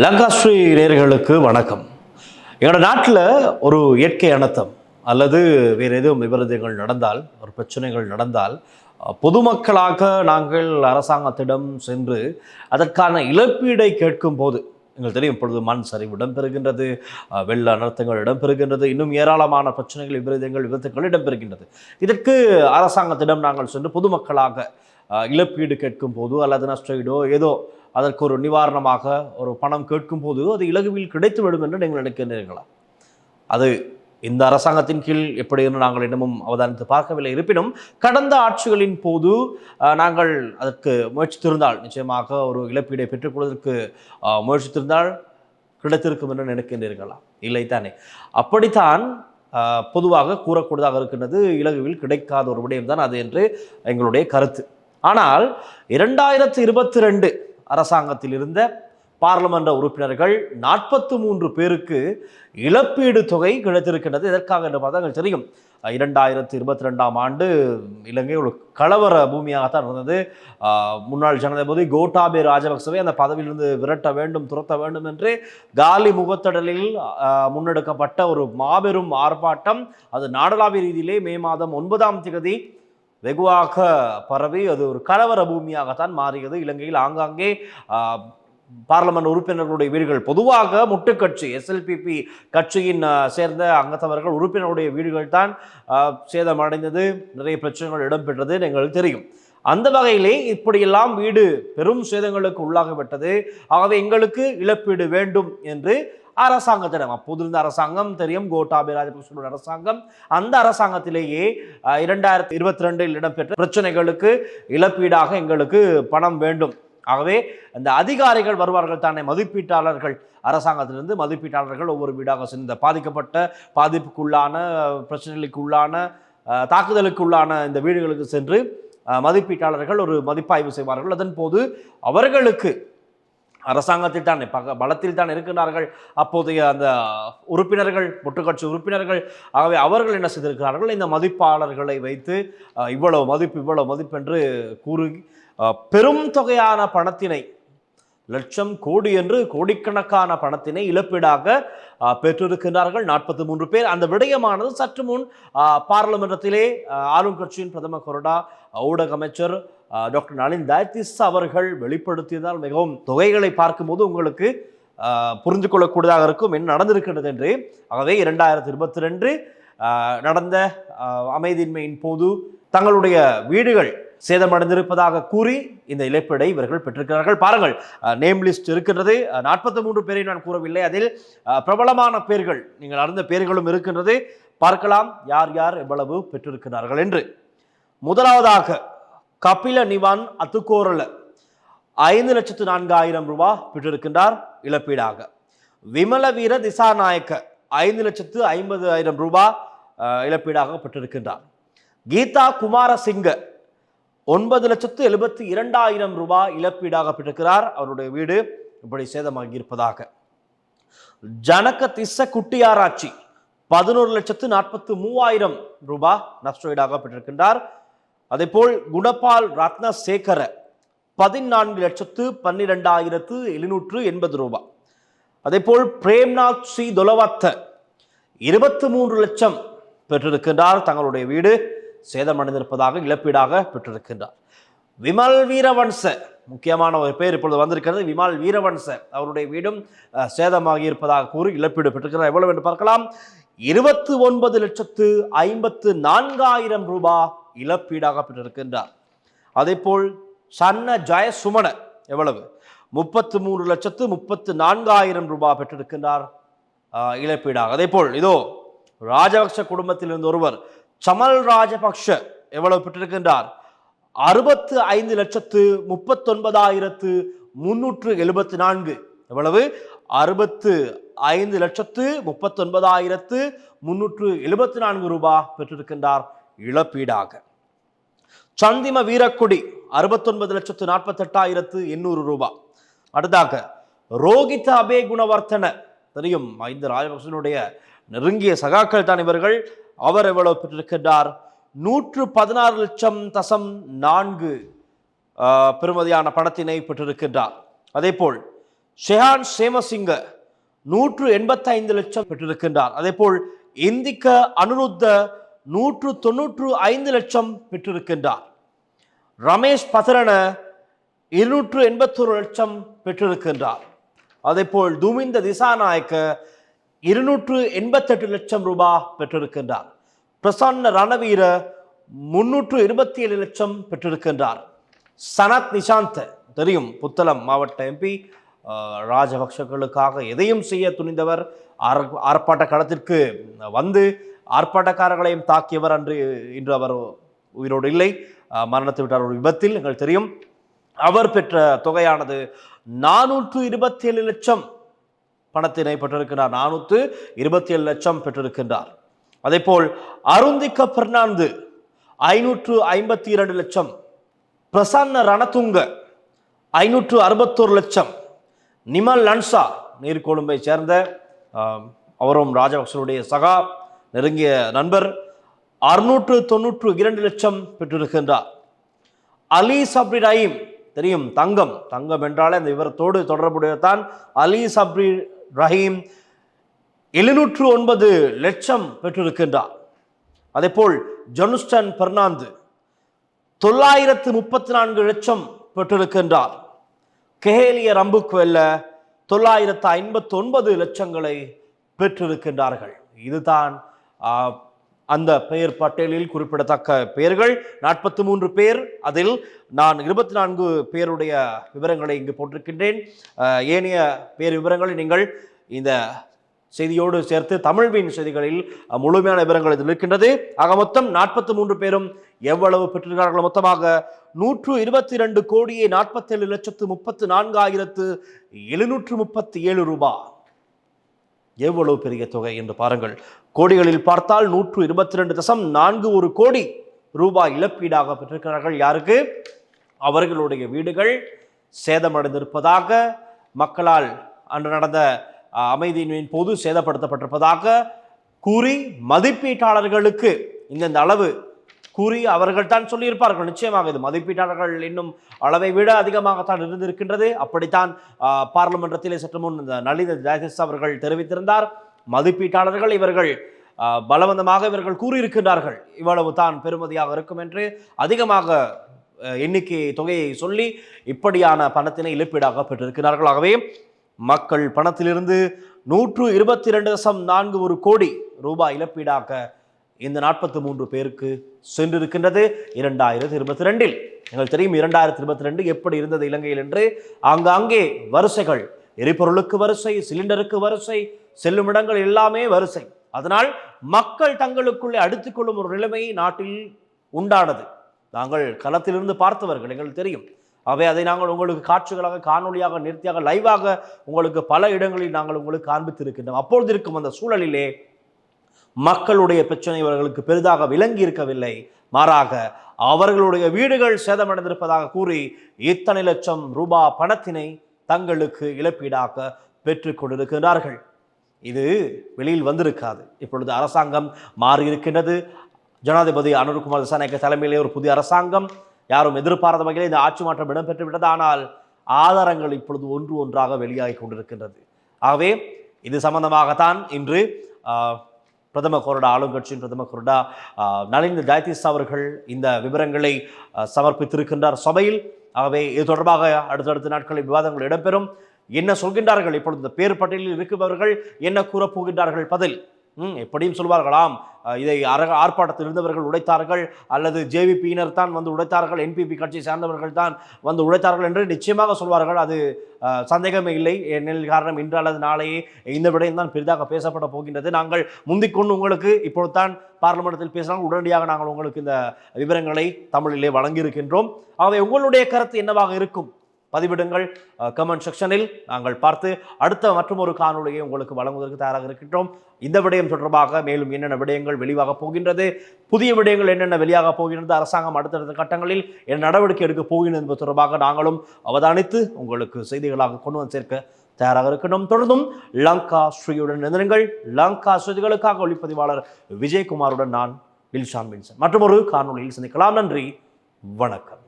லங்காஸ்ரீ நேர்களுக்கு வணக்கம். எங்களோட நாட்டில் ஒரு இயற்கை அனர்த்தம் அல்லது வேறு எதுவும் விபரீதங்கள் நடந்தால் ஒரு பிரச்சனைகள் நடந்தால் பொதுமக்களாக நாங்கள் அரசாங்கத்திடம் சென்று அதற்கான இழப்பீடை கேட்கும் போது எங்களுக்கு தெரியும் இப்பொழுது மண் சரிவு இடம்பெறுகின்றது வெள்ள அனர்த்தங்கள் இடம்பெறுகின்றது இன்னும் ஏராளமான பிரச்சனைகள் விபரீதங்கள் விபத்துக்கள் இடம்பெறுகின்றது. இதற்கு அரசாங்கத்திடம் நாங்கள் சென்று பொதுமக்களாக இழப்பீடு கேட்கும் போது அல்லது நஷ்டஈடோ ஏதோ அதற்கு ஒரு நிவாரணமாக ஒரு பணம் கேட்கும் போது அது இலகுவில் கிடைத்துவிடும் என்று நீங்கள் நினைக்கிறீர்களா அது இந்த அரசாங்கத்தின் கீழ் எப்படி என்று நாங்கள் இன்னமும் அவதானித்து பார்க்கவில்லை. இருப்பினும் கடந்த ஆட்சிகளின் போது நாங்கள் அதற்கு முயற்சித்திருந்தால் நிச்சயமாக ஒரு இழப்பீடை பெற்றுக்கொள்வதற்கு முயற்சித்திருந்தால் கிடைத்திருக்கும் என்று நினைக்கின்றீர்களா? இல்லை தானே. அப்படித்தான் பொதுவாக கூறக்கூடியதாக இருக்கின்றது இலகுவில் கிடைக்காத ஒரு விடயம்தான் அது என்று எங்களுடைய கருத்து. ஆனால் இரண்டாயிரத்து இருபத்தி ரெண்டு அரசாங்கத்தில் இருந்த பாராளுமன்ற உறுப்பினர்கள் நாற்பத்து மூன்று பேருக்கு இழப்பீடு தொகை கிடைத்திருக்கின்றது. எதற்காக என்று பார்த்தா எங்களுக்கு தெரியும். இரண்டாயிரத்து இருபத்தி ரெண்டாம் ஆண்டு இலங்கை ஒரு கலவர பூமியாகத்தான் இருந்தது. முன்னாள் ஜனாதிபதி கோட்டாபே ராஜபக்சவை அந்த பதவியிலிருந்து விரட்ட வேண்டும் துரத்த வேண்டும் என்று காலி முகத்தடலில் முன்னெடுக்கப்பட்ட ஒரு மாபெரும் ஆர்ப்பாட்டம். அது நாடளாவிய ரீதியிலே மே மாதம் ஒன்பதாம் தேதி வெகுவாக பரவி அது ஒரு கலவர பூமியாகத்தான் மாறியது. இலங்கையில் ஆங்காங்கே பார்லமெண்ட் உறுப்பினர்களுடைய வீடுகள் பொதுவாக முட்டுக்கட்சி எஸ்எல்பிபி கட்சியின் சேர்ந்த அங்கத்தவர்கள் உறுப்பினருடைய வீடுகள் தான் சேதமடைந்தது நிறைய பிரச்சனைகள் இடம்பெற்றது எங்களுக்கு தெரியும். அந்த வகையிலே இப்படியெல்லாம் வீடு பெரும் சேதங்களுக்கு உள்ளாகிவிட்டது. ஆகவே எங்களுக்கு இழப்பீடு வேண்டும் என்று அரசாங்கத்திடம். அப்போதிருந்த அரசாங்கம் தெரியும். கோட்டாபே ராஜபக்சோட அரசாங்கம். அந்த அரசாங்கத்திலேயே இரண்டாயிரத்தி இருபத்தி ரெண்டில் இடம்பெற்ற பிரச்சனைகளுக்கு இழப்பீடாக எங்களுக்கு பணம் வேண்டும். ஆகவே அந்த அதிகாரிகள் வருவார்கள் தானே மதிப்பீட்டாளர்கள். அரசாங்கத்திலிருந்து மதிப்பீட்டாளர்கள் ஒவ்வொரு வீடாக சென்ற பாதிக்கப்பட்ட பாதிப்புக்குள்ளான பிரச்சனைகளுக்குள்ளான உள்ளான தாக்குதலுக்கு உள்ளான இந்த வீடுகளுக்கு சென்று மதிப்பீட்டாளர்கள் ஒரு மதிப்பாய்வு செய்வார்கள். அதன் போது அவர்களுக்கு அரசாங்கத்தில் தான் பக பலத்தில் தான் இருக்கிறார்கள் அப்போதைய அந்த உறுப்பினர்கள் முட்டுக்கட்சி உறுப்பினர்கள் ஆகவே அவர்கள் என்ன செய்திருக்கிறார்கள்? இந்த மதிப்பாளர்களை வைத்து இவ்வளவு மதிப்பு இவ்வளவு மதிப்பு என்று கூறி பெரும் தொகையான பணத்தினை லட்சம் கோடி என்று கோடிக்கணக்கான பணத்தினை இழப்பீடாக பெற்றிருக்கின்றார்கள். நாற்பத்தி மூன்று பேர். அந்த விடயமானது சற்று முன் பாராளுமன்றத்திலே ஆளும் கட்சியின் பிரதம கொறடா ஊடக அமைச்சர் டாக்டர் நளின் தயத்திஸ் அவர்கள் வெளிப்படுத்தியதால் மிகவும் தொகைகளை பார்க்கும்போது உங்களுக்கு புரிந்து கொள்ளக்கூடியதாக இருக்கும் என்ன நடந்திருக்கின்றது என்று. ஆகவே இரண்டாயிரத்தி இருபத்தி ரெண்டு நடந்த அமைதியின்மையின் போது தங்களுடைய வீடுகள் சேதமடைந்திருப்பதாக கூறி இந்த இழப்பீடை இவர்கள் பெற்றிருக்கிறார்கள். பாருங்கள் நேம் லிஸ்ட் இருக்கின்றது. நாற்பத்தி மூன்று பேரை நான் கூறவில்லை. அதில் பிரபலமான பேர்கள் நீங்கள் அறிந்த பேர்களும் இருக்கின்றது. பார்க்கலாம் யார் யார் எவ்வளவு பெற்றிருக்கிறார்கள் என்று. முதலாவதாக கபில நிவான் அத்துக்கோரல ஐந்து லட்சத்து நான்காயிரம் ரூபாய் பெற்றிருக்கின்றார் இழப்பீடாக. விமல வீர திசாநாயக்க ஐந்து லட்சத்து ஐம்பது ஆயிரம் ரூபாய் இழப்பீடாக பெற்றிருக்கின்றார். கீதா குமாரசிங்க ஒன்பது லட்சத்து எழுபத்தி இரண்டாயிரம் ரூபாய் இழப்பீடாக பெற்றிருக்கிறார். அவருடைய வீடு இப்படி சேதமாகி இருப்பதாக ஜனக திச குட்டியாராட்சி பதினோரு லட்சத்து நாற்பத்து மூவாயிரம் ரூபாய் நஷ்டஈடாக பெற்றிருக்கின்றார். அதேபோல் குணபால் ரத்னசேகர பதினான்கு லட்சத்து பன்னிரெண்டாயிரத்து எழுநூற்று எண்பது ரூபாய் அதேபோல் பிரேம்நாத் ஸ்ரீ தொலவத்த இருபத்தி மூன்று லட்சம் பெற்றிருக்கின்றார். தங்களுடைய வீடு சேதமடைந்திருப்பதாக இழப்பீடாக பெற்றிருக்கின்றார். விமல் வீரவன்ச முக்கியமான ஒரு பேர் இப்பொழுது வந்திருக்கிறது. விமல் வீரவன்ச அவருடைய வீடும் சேதமாகி இருப்பதாக கூறி இழப்பீடு பெற்றிருக்கிறார். எவ்வளவு என்று பார்க்கலாம். இருபத்தி ஒன்பது லட்சத்து ஐம்பத்து நான்காயிரம் ரூபாய் இழப்பீடாக பெற்றிருக்கின்றார் அதேபோல் சன்ன ஜெயசுமன எவ்வளவு? முப்பத்து மூன்று லட்சத்து முப்பத்து நான்காயிரம் ரூபாய் பெற்றிருக்கின்றார். இழப்பீடாக. அதே போல் இதோ ராஜபக்ஷ குடும்பத்தில் இருந்த ஒருவர் சமல் ராஜபக்ஷ எவ்வளவு பெற்றிருக்கின்றார்? அறுபத்து ஐந்து லட்சத்து முப்பத்தொன்பதாயிரத்து முன்னூற்று எழுபத்தி நான்கு. எவ்வளவு? அறுபத்து ஐந்து லட்சத்து முப்பத்தொன்பதாயிரத்து முன்னூற்று எழுபத்தி நான்கு ரூபாய் பெற்றிருக்கின்றார். இழப்பீடாக. சந்திம வீரக்குடி அறுபத்தொன்பது லட்சத்து நாற்பத்தெட்டாயிரத்து எண்ணூறு ரூபாய் அடுத்தாக ரோகித அபே குணவர்த்தன. தெரியும் மஹிந்த ராஜபக்சனுடைய நெருங்கிய சகாக்கள் தான் இவர்கள். அவர் எவ்வளவு பெற்றிருக்கின்றார்? நூற்று பதினாறு லட்சம் தசம் நான்கு ஆஹ், பெறுமதியான பணத்தினை பெற்றிருக்கின்றார். அதேபோல் ஷெஹான் சேமசிங்க நூற்று எண்பத்தைந்து லட்சம் பெற்றிருக்கின்றார். அதேபோல் இந்திக்க அனுருத்த நூற்று தொன்னூற்று ஐந்து லட்சம் பெற்றிருக்கின்றார். ரமேஷ் பதரன இருநூற்று எண்பத்தொரு லட்சம் பெற்றிருக்கின்றார். அதேபோல் துமிந்த திசாநாயக்க இருநூற்று எண்பத்தெட்டு லட்சம் ரூபாய் பெற்றிருக்கின்றார். பிரசன்ன ரணவீர முன்னூற்று இருபத்தி ஏழு லட்சம் பெற்றிருக்கின்றார். சனத் நிஷாந்த் தெரியும் புத்தளம் மாவட்ட எம்பி ராஜபக்ஷர்களுக்காக எதையும் செய்ய துணிந்தவர் ஆர்ப்பாட்ட களத்திற்கு வந்து ஆர்ப்பாட்டக்காரர்களையும் தாக்கியவர் அன்று இன்று அவர் உயிரோடு இல்லை. மரணத்தை விட்டார் ஒரு விபத்தில் எங்கள் தெரியும். அவர் பெற்ற தொகையானது நானூற்று இருபத்தி ஏழு லட்சம் பணத்தினை பெற்றிருக்கிறார். நானூற்று இருபத்தி ஏழு லட்சம் பெற்றிருக்கின்றார். அதேபோல் அருந்திக்க பெர்னாந்து ஐநூற்று ஐம்பத்தி இரண்டு லட்சம். பிரசன்ன ரணதுங்க ஐநூற்று அறுபத்தோரு லட்சம். நிமல் லன்சா நீர்கொழும்பை சேர்ந்த அவரும் ராஜபக்சனுடைய சகா நெருங்கிய நண்பர் அறுநூற்று தொன்னூற்று இரண்டு லட்சம் பெற்றிருக்கின்றார். அலி சப்ரி ரஹீம் தெரியும் தங்கம். தங்கம் என்றாலே அந்த விவரத்தோடு தொடர்புடையதான் அலி சப்ரி ரஹீம் எழுநூற்று ஒன்பது லட்சம் பெற்றிருக்கின்றார். அதேபோல் ஜொனுஸ்டன் பெர்னாந்து தொள்ளாயிரத்து முப்பத்தி நான்கு லட்சம் பெற்றிருக்கின்றார். கெஹேலிய ரம்புக்வெல்ல தொள்ளாயிரத்து ஐம்பத்தி ஒன்பது லட்சங்களை பெற்றிருக்கின்றார்கள். இதுதான் அந்த பெயர் பட்டியலில் குறிப்பிடத்தக்க பெயர்கள் நாற்பத்தி மூன்று பேர். அதில் நான் இருபத்தி நான்கு பேருடைய விவரங்களை இங்கு போட்டிருக்கின்றேன். ஏனைய பேர் விவரங்களை நீங்கள் இந்த செய்தியோடு சேர்த்து தமிழ்வின் செய்திகளில் முழுமையான விவரங்கள் இதில் இருக்கின்றது ஆக மொத்தம் நாற்பத்தி மூன்று பேரும் எவ்வளவு பெற்றிருக்கிறார்கள்? மொத்தமாக நூற்று இருபத்தி ரெண்டு கோடியே நாற்பத்தேழு லட்சத்து முப்பத்து நான்காயிரத்து எழுநூற்று முப்பத்தி ஏழு ரூபாய். எவ்வளவு பெரிய தொகை என்று பாருங்கள். கோடிகளில் பார்த்தால் நூற்று இருபத்தி ரெண்டு தசம் நான்கு ஒரு கோடி ரூபாய் இழப்பீடாக பெற்றிருக்கிறார்கள். யாருக்கு? அவர்களுடைய வீடுகள் சேதமடைந்திருப்பதாக மக்களால் அன்று நடந்த அமைதியின் போது சேதப்படுத்தப்பட்டிருப்பதாக கூறி மதிப்பீட்டாளர்களுக்கு இந்தந்த அளவு கூறி அவர்கள் தான் சொல்லியிருப்பார்கள். நிச்சயமாக இது மதிப்பீட்டாளர்கள் இன்னும் அளவை விட அதிகமாகத்தான் இருந்திருக்கின்றது. அப்படித்தான் பாராளுமன்றத்திலே சற்று முன் இந்த நளித ஜெயசிஸ் அவர்கள் தெரிவித்திருந்தார். மதிப்பீட்டாளர்கள் இவர்கள் பலவந்தமாக இவர்கள் கூறியிருக்கின்றார்கள். இவ்வளவு தான் பெறுமதியாக இருக்கும் என்று அதிகமாக எண்ணிக்கை தொகையை சொல்லி இப்படியான பணத்தினை இழப்பீடாக பெற்றிருக்கிறார்கள். ஆகவே மக்கள் பணத்திலிருந்து நூற்று இருபத்தி ரெண்டு தசம் நான்கு ஒரு கோடி ரூபாய் இழப்பீடாக இந்த நாற்பத்தி மூன்று பேருக்கு சென்றிருக்கின்றது. இரண்டாயிரத்தி இருபத்தி ரெண்டில். எங்கள் தெரியும் இரண்டாயிரத்தி இருபத்தி ரெண்டு எப்படி இருந்தது இலங்கையில் என்று. ஆங்காங்கே வரிசைகள் எரிபொருளுக்கு வரிசை சிலிண்டருக்கு வரிசை செல்லும் இடங்கள் எல்லாமே வரிசை. அதனால் மக்கள் தங்களுக்குள்ளே அடித்துக்கொள்ளும் ஒரு நிலைமை நாட்டில் உண்டானது. நாங்கள் களத்திலிருந்து பார்த்தவர்கள் எங்களுக்கு தெரியும். அவை அதை நாங்கள் உங்களுக்கு காட்சிகளாக காணொளியாக நிறுத்தியாக லைவாக உங்களுக்கு பல இடங்களில் நாங்கள் உங்களுக்கு காண்பித்திருக்கின்றோம். அப்பொழுது இருக்கும் அந்த சூழலிலே மக்களுடைய பிரச்சனை இவர்களுக்கு பெரிதாக விளங்கி இருக்கவில்லை. மாறாக அவர்களுடைய வீடுகள் சேதமடைந்திருப்பதாக கூறி இத்தனை லட்சம் ரூபாய் பணத்தினை தங்களுக்கு இழப்பீடாக பெற்றுக் கொண்டிருக்கிறார்கள் இது வெளியில் வந்திருக்காது. இப்பொழுது அரசாங்கம் மாறியிருக்கின்றது. ஜனாதிபதி அனுர்குமார் திசாநாயக்க தலைமையிலே ஒரு புதிய அரசாங்கம். யாரும் எதிர்பாராத வகையில் இந்த ஆட்சி மாற்றம் இடம்பெற்று விட்டது. ஆனால் ஆதாரங்கள் இப்பொழுது ஒன்று ஒன்றாக வெளியாகி கொண்டிருக்கின்றது. ஆகவே இது சம்பந்தமாகத்தான் இன்று பிரதம கொரடா ஆளுங்கட்சியின் பிரதம கொரடா நலிந்த ஜாயதீஸ் அவர்கள் இந்த விவரங்களை சமர்ப்பித்திருக்கின்றார். சபையில் ஆகவே இது தொடர்பாக அடுத்தடுத்த நாட்களில் விவாதங்கள் இடம்பெறும். என்ன சொல்கின்றார்கள்? இப்பொழுது இந்த பேர் பட்டியலில் இருக்கிறவர்கள் என்ன கூறப்போகின்றார்கள் பதில். எப்படியும் சொல்வார்களாம். இதை அர ஆர்ப்பாட்டத்தில் இருந்தவர்கள் உடைத்தார்கள் அல்லது ஜேவிபியினர் தான் வந்து உடைத்தார்கள் என்பிபி கட்சியை சார்ந்தவர்கள் தான் வந்து உடைத்தார்கள் என்று நிச்சயமாக சொல்வார்கள். அது சந்தேகமே இல்லை. ஏனெனில் காரணம் இன்று அல்லது நாளையே இந்த விடயம் தான் பெரிதாக பேசப்பட போகின்றது. நாங்கள் முந்திக்கொண்டு உங்களுக்கு இப்பொழுது தான் பார்லிமெண்டத்தில் பேசினால் உடனடியாக நாங்கள் உங்களுக்கு இந்த விவரங்களை தமிழிலே வழங்கியிருக்கின்றோம். ஆகவே உங்களுடைய கருத்து என்னவாக இருக்கும்? பதிவிடுங்கள். கமெண்ட் செக்ஷனில் நாங்கள் பார்த்து அடுத்த மற்றும் ஒரு காணொலியை உங்களுக்கு வழங்குவதற்கு தயாராக இருக்கின்றோம். இந்த விடயம் தொடர்பாக மேலும் என்னென்ன விடயங்கள் வெளிவாக போகின்றது புதிய விடயங்கள் என்னென்ன வெளியாக போகின்றது அரசாங்கம் அடுத்தடுத்த கட்டங்களில் என்ன நடவடிக்கை எடுக்க போகின்றது என்பது தொடர்பாக நாங்களும் அவதானித்து உங்களுக்கு செய்திகளாக கொண்டு வந்து சேர்க்க தயாராக இருக்கணும் தொடர்ந்தும் லங்கா ஸ்ரீயுடன் நிறுங்கள் லங்கா ஸ்ருதிகளுக்காக ஒளிப்பதிவாளர் விஜயகுமாருடன் நான் வில்ஷான் வின்சன் மற்றும் ஒரு காணொளியில் சந்திக்கலாம். நன்றி. வணக்கம்.